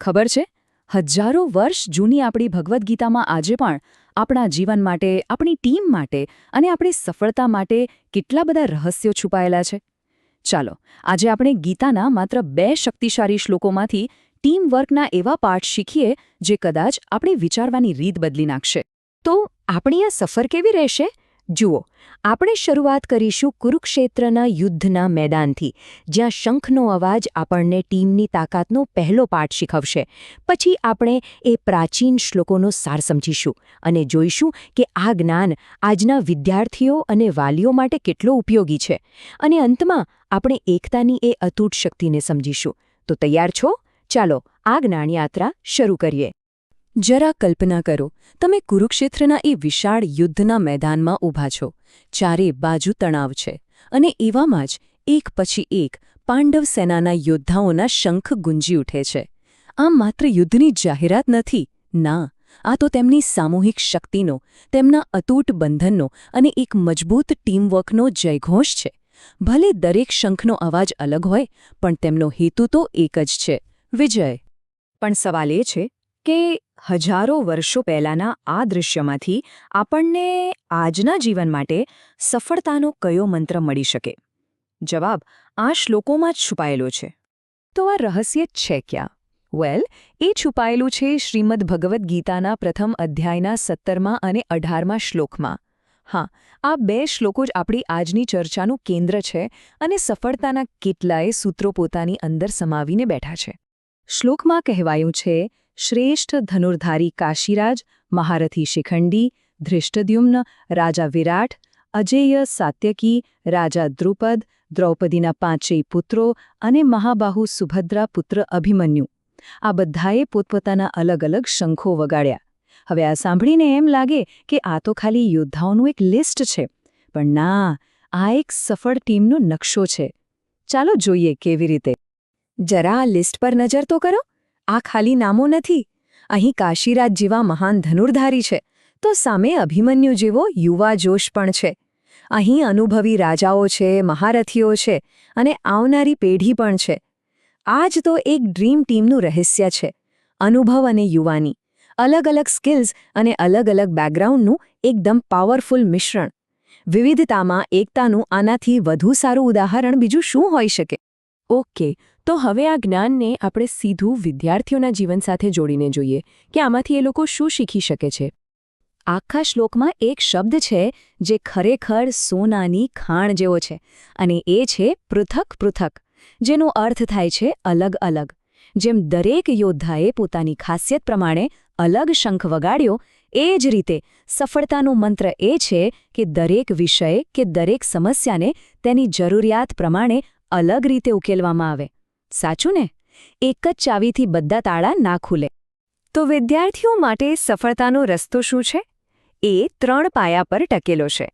ખબર છે? હજારો વર્ષ જૂની આપણી ભગવદ્ ગીતામાં આજે પણ આપણા જીવન માટે, આપણી ટીમ માટે અને આપણી સફળતા માટે કેટલા બધા રહસ્યો છુપાયેલા છે. ચાલો, આજે આપણે ગીતાના માત્ર બે શક્તિશાળી શ્લોકોમાંથી ટીમ વર્કના એવા પાઠ શીખીએ જે કદાચ આપણી વિચારવાની રીત બદલી નાખશે. તો આપણી આ સફર કેવી રહેશે? જુઓ, આપણે શરૂઆત કરીશું કુરુક્ષેત્રના યુદ્ધના મેદાનથી, જ્યાં શંખનો અવાજ આપણને ટીમની તાકાતનો પહેલો પાઠ શીખવશે. પછી આપણે એ પ્રાચીન શ્લોકોનો સાર સમજીશું અને જોઈશું કે આ જ્ઞાન આજના વિદ્યાર્થીઓ અને વાલીઓ માટે કેટલો ઉપયોગી છે. અને અંતમાં, આપણે એકતાની એ અતૂટ શક્તિને સમજીશું. તો તૈયાર છો? ચાલો, આ જ્ઞાન યાત્રા શરૂ કરીએ. જરા કલ્પના કરો, તમે કુરુક્ષેત્રના એ વિશાળ યુદ્ધના મેદાનમાં ઊભા છો. ચારે બાજુ તણાવ છે અને એવામાં જ એક પછી એક પાંડવ સેનાના યોદ્ધાઓના શંખ ગુંજી ઉઠે છે. આ માત્ર યુદ્ધની જાહેરાત નથી, ના, આ તો તેમની સામૂહિક શક્તિનો, તેમના અતૂટ બંધનનો અને એક મજબૂત ટીમવર્કનો જયઘોષ છે. ભલે દરેક શંખનો અવાજ અલગ હોય, પણ તેમનો હેતુ તો એક જ છે. વિજય. પણ સવાલ એ છે કે હજારો વર્ષો પહેલાંના આ દૃશ્યમાંથી આપણને આજના જીવન માટે સફળતાનો કયો મંત્ર મળી શકે? જવાબ, આ શ્લોકોમાં જ છુપાયેલો છે. તો આ રહસ્ય છે ક્યાં? વેલ એ છુપાયેલું છે શ્રીમદ ભગવદ્ ગીતાના પ્રથમ અધ્યાયના સત્તરમાં અને અઢારમા શ્લોકમાં. હા, આ બે શ્લોકો જ આપણી આજની ચર્ચાનું કેન્દ્ર છે અને સફળતાના કેટલાય સૂત્રો પોતાની અંદર સમાવીને બેઠા છે. શ્લોકમાં કહેવાયું છે શ્રેષ્ઠ ધનુર્ધારી કાશીરાજ, મહારથી શિખંડી ધૃષ્ટદ્યુમ્ન રાજા વિરાટ, અજેય સાત્યકી, રાજા દ્રુપદ, દ્રૌપદીના પાંચેય પુત્રો અને મહાબાહુ સુભદ્રા પુત્ર અભિમન્યુ. આ બધાએ પોતપોતાના અલગ અલગ શંખો વગાડ્યા. હવે આ સાંભળીને એમ લાગે કે આ તો ખાલી યોદ્ધાઓનું એક લિસ્ટ છે. પણ ના, આ એક સફળ ટીમનો નકશો છે. ચાલો જોઈએ કેવી રીતે. જરા આ લિસ્ટ પર નજર તો કરો. આ ખાલી નામો નથી. અહીં કાશીરાજ જેવા મહાન ધનુર્ધારી છે, તો સામે અભિમન્યુ જેવો યુવા જોશ પણ છે. અહીં અનુભવી રાજાઓ છે, મહારથીઓ છે અને આવનારી પેઢી પણ છે. આ જ તો એક ડ્રીમ ટીમનું રહસ્ય છે, અનુભવ અને યુવાની. અલગ અલગ સ્કિલ્સ અને અલગ અલગ બેકગ્રાઉન્ડનું એકદમ પાવરફુલ મિશ્રણ. વિવિધતામાં એકતાનું આનાથી વધુ સારું ઉદાહરણ બીજું શું હોઈ શકે? ઓકે, તો હવે આ જ્ઞાનને આપણે સીધું વિદ્યાર્થીઓના જીવન સાથે જોડીને જોઈએ કે આમાંથી એ લોકો શું શીખી શકે છે. આખા શ્લોકમાં એક શબ્દ છે જે ખરેખર સોનાની ખાણ જેવો છે અને એ છે પૃથક પૃથક, જેનો અર્થ થાય છે અલગ અલગ. જેમ દરેક યોદ્ધાએ પોતાની ખાસિયત પ્રમાણે અલગ શંખ વગાડ્યો, એ જ રીતે સફળતાનો મંત્ર એ છે કે દરેક વિષય કે દરેક સમસ્યાને તેની જરૂરિયાત પ્રમાણે અલગ રીતે ઉકેલવામાં આવે. સાચું ને? એક જ ચાવીથી બધા તાળા ના ખુલે. તો વિદ્યાર્થીઓ માટે સફળતાનો રસ્તો શું છે? એ ત્રણ પાયા પર ટકેલો છે.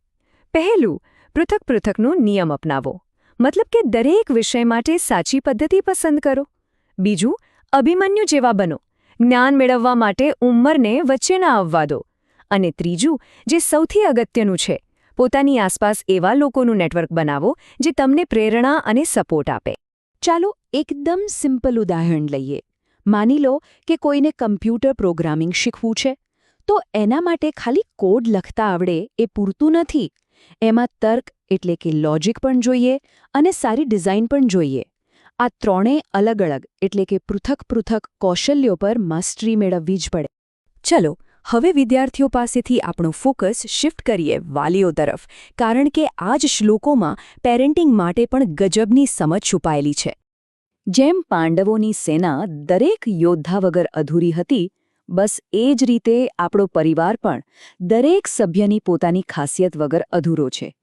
પહેલું, પૃથક પૃથકનો નિયમ અપનાવો. મતલબ કે દરેક વિષય માટે સાચી પદ્ધતિ પસંદ કરો. બીજું, અભિમન્યુ જેવા બનો. જ્ઞાન મેળવવા માટે ઉંમરને વચ્ચે ના આવવા દો. અને ત્રીજું, જે સૌથી અગત્યનું છે પોતાની આસપાસ એવા લોકોનું નેટવર્ક બનાવો જે તમને પ્રેરણા અને સપોર્ટ આપે. ચાલો એકદમ સિમ્પલ ઉદાહરણ લઈએ. માની લો કે કોઈને કમ્પ્યુટર પ્રોગ્રામિંગ શીખવું છે, તો એના માટે ખાલી કોડ લખતા આવડે એ પૂરતું નથી. એમાં તર્ક એટલે કે લોજિક પણ જોઈએ અને સારી ડિઝાઇન પણ જોઈએ. આ ત્રણેય અલગ અલગ એટલે કે પૃથક પૃથક કૌશલ્યો પર માસ્ટરી મેળવવી જ પડે. ચલો હવે વિદ્યાર્થીઓ પાસેથી આપણો ફોકસ શિફ્ટ કરીએ વાલીઓ તરફ, કારણ કે આ જ શ્લોકોમાં પેરેન્ટિંગ માટે પણ ગજબની સમજ છુપાયેલી છે. જેમ પાંડવોની સેના દરેક યોદ્ધા વગર અધૂરી હતી, બસ એ જ રીતે આપણો પરિવાર પણ દરેક સભ્યની પોતાની ખાસિયત વગર અધૂરો છે.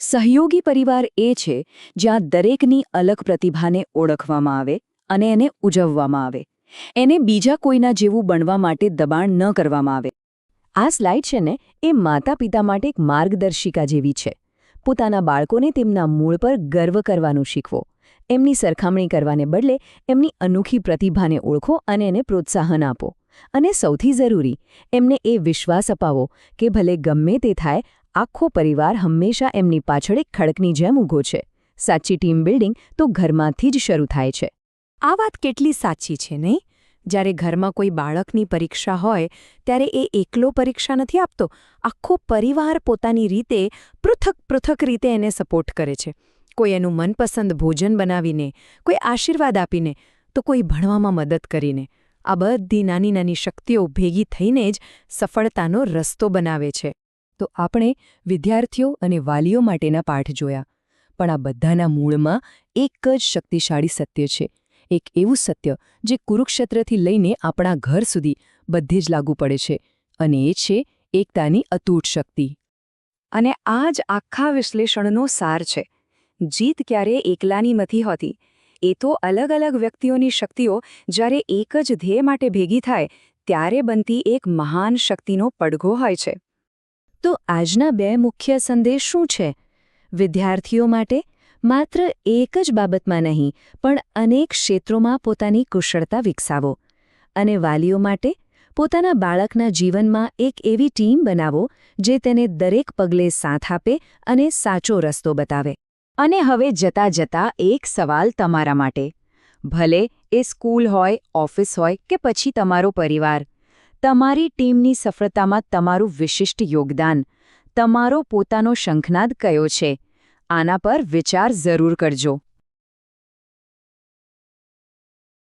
સહયોગી પરિવાર એ છે જ્યાં દરેકની અલગ પ્રતિભાને ઓળખવામાં આવે અને એને ઉજવવામાં આવે. એને બીજા કોઈના જેવું બનવા માટે દબાણ ન કરવામાં આવે. આ સ્લાઇડ છે ને, એ માતા પિતા માટે એક માર્ગદર્શિકા જેવી છે. પોતાના બાળકોને તેમના મૂળ પર ગર્વ કરવાનું શીખવો. એમની સરખામણી કરવાને બદલે એમની અનોખી પ્રતિભાને ઓળખો અને એને પ્રોત્સાહન આપો. અને સૌથી જરૂરી, એમને એ વિશ્વાસ અપાવો કે ભલે ગમે તે થાય, આખો પરિવાર હંમેશા એમની પાછળ એક ખડકની જેમ ઊભો છે. સાચી ટીમ બિલ્ડિંગ તો ઘરમાંથી જ શરૂ થાય છે. આ વાત કેટલી સાચી છે, નહીં? જ્યારે ઘરમાં કોઈ બાળકની પરીક્ષા હોય, ત્યારે એ એકલો પરીક્ષા નથી આપતો. આખો પરિવાર પોતાની રીતે પૃથક પૃથક રીતે એને સપોર્ટ કરે છે. કોઈ એનું મનપસંદ ભોજન બનાવીને, કોઈ આશીર્વાદ આપીને, તો કોઈ ભણવામાં મદદ કરીને. આ બધી નાની નાની શક્તિઓ ભેગી થઈને જ સફળતાનો રસ્તો બનાવે છે. તો આપણે વિદ્યાર્થીઓ અને વાલીઓ માટેના પાઠ જોયા. પણ આ બધાના મૂળમાં એક જ શક્તિશાળી સત્ય છે. એક એવું સત્ય જે કુરુક્ષેત્રથી લઈને આપણા ઘર સુધી બધે જ લાગુ પડે છે અને એ છે એકતાની અતૂટ શક્તિ. અને આ જ આખા વિશ્લેષણનો સાર છે. જીત ક્યારે એકલાની નથી હોતી. એ તો અલગ અલગ વ્યક્તિઓની શક્તિઓ જ્યારે એક જ ધ્યેય માટે ભેગી થાય, ત્યારે બનતી એક મહાન શક્તિનો પડઘો હોય છે. તો આજના બે મુખ્ય સંદેશ શું છે? વિદ્યાર્થીઓ માટે માત્ર એક જ બાબતમાં નહીં, પણ અનેક ક્ષેત્રોમાં પોતાની કુશળતા વિકસાવો અને વાલીઓ માટે પોતાના બાળકના જીવનમાં એક એવી ટીમ બનાવો જે તેને દરેક પગલે સાથ આપે અને સાચો રસ્તો બતાવે. અને હવે જતા જતા એક સવાલ તમારા માટે. ભલે એ સ્કૂલ હોય, ઓફિસ હોય કે પછી તમારો પરિવાર, તમારી ટીમની સફળતામાં તમારું વિશિષ્ટ યોગદાન, તમારો પોતાનો શંખનાદ કયો છે? આના પર વિચાર જરૂર કરજો.